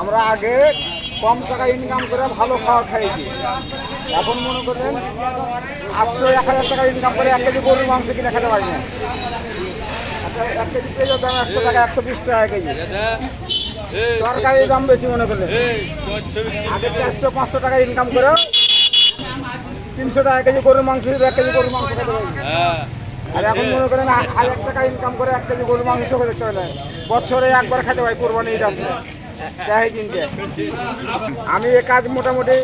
আমরা আগে কম টাকা ইনকাম করে ভালো খাওয়া খাইছি। এখন মনে করেন আটশো এক হাজার টাকা ইনকাম করে এক কেজি গরুর মাংস কিনে খেতে পারি না। আচ্ছা, এক কেজি পেঁয়াজের দাম একশো টাকা একশো বিশ টাকা কেজি। তরকারির দাম বেশি মনে করলেন আগে চারশো পাঁচশো টাকা ইনকাম করে তিনশো টাকা কেজি গরুর মাংস এক কেজি গরুর মাংস খেতে পারি। আর এখন মনে করেন হাজার টাকা ইনকাম করে এক কেজি গরুর মাংস চোখে দেখতে পেলে। বছরে একবার খেতে পাই কোরবানি ঈদ আসলে। চাই কিনতে আমি এই কাজ মোটামুটি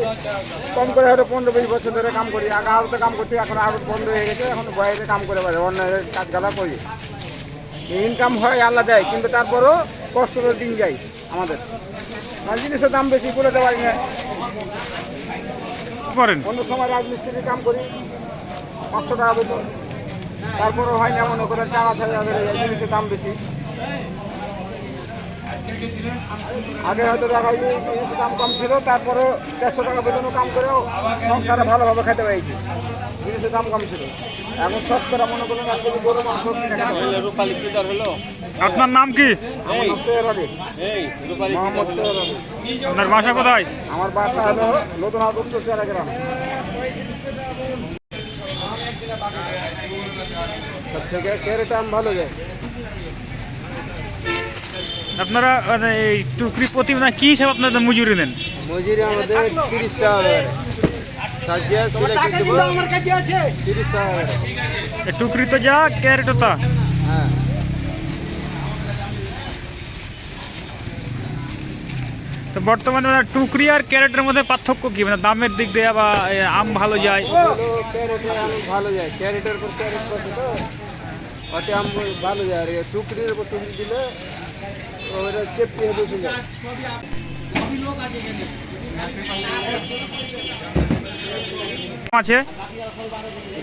কম করে হয়তো পনেরো বিশ বছর ধরে কাম করি। আগে আউতে কাম করতে এখন আউট বন্ধ হয়ে গেছে এখন বাইরে কাম করে পারে অন্য কাজগুলা করি। ইনকাম হয় আল্লাহ দেয় কিন্তু তারপরও কষ্ট দিন যাই আমাদের। মানে জিনিসের দাম বেশি করে দেওয়া না। করেন। অন্য সময় রাজমিস্ত্রির কাম করি পাঁচশো টাকা বেতন। তারপরেও হয় না মনে করেন টাকা ছাড়া জিনিসের দাম বেশি। আগে হয়তো দেখা যায় জিনিসের দাম কম ছিল তারপরে চারশো টাকা বেতনও কাম করেও সংসারে ভালোভাবে খেতে পাইছি জিনিসের দাম কম ছিল। এখন সব করে মনে করেন এক কেজি গরু মাংস। আপনার নাম কি? মোহাম্মদ আপনার বাসা কোথায়? আমার বাসা হলো নতুন চারা গ্রাম। সব থেকে ভালো যায়? আপনারা মানে এই টুকরি প্রতি না কি হিসাবে আপনাদের মজুরি নেন? মজুরি আমাদের তিরিশ টাকা তিরিশ টুকরি তো যা ক্যারেট তা। হ্যাঁ। তো বর্তমানে মানে টুকরি আর ক্যারেটের মধ্যে পার্থক্য কি? মানে দামের দিক দিয়ে বা আম ভালো যায়? আম ভালো যায়। ক্যারেটের উপর ক্যারেট করছে তো? ওতে আম ভালো যায়। আর টুকরির উপর টুকরি দিলে আছে?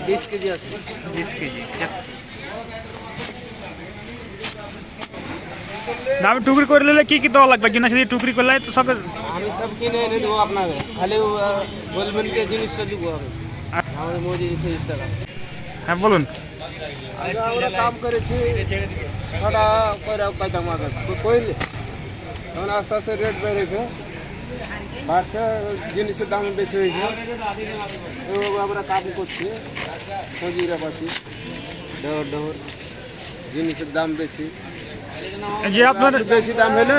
বিশ কেজি আছে। বিশ কেজি দামে টুকরি করে নিলে কি কি দেওয়া লাগবে? কিনা যদি টুকরি করলে তো সব আমি সব কিনে এনে দেবো আপনাকে। খালি বলবেন যে জিনিসটা দিব আমি। আমাদের মজুরি তিরিশ টাকা। হ্যাঁ বলুন। আমরা কাম করেছি ছটা করে পাইতাম আগে। কইলে? এখন আস্তে আস্তে রেট বেড়েছে। বাড়ছে জিনিসের দাম বেশি হয়েছে। এভাবে আমরা কাম করছি। মজুরিরা পাচ্ছি। ডহর ডহর জিনিসের দাম বেশি। বেশি দাম হলে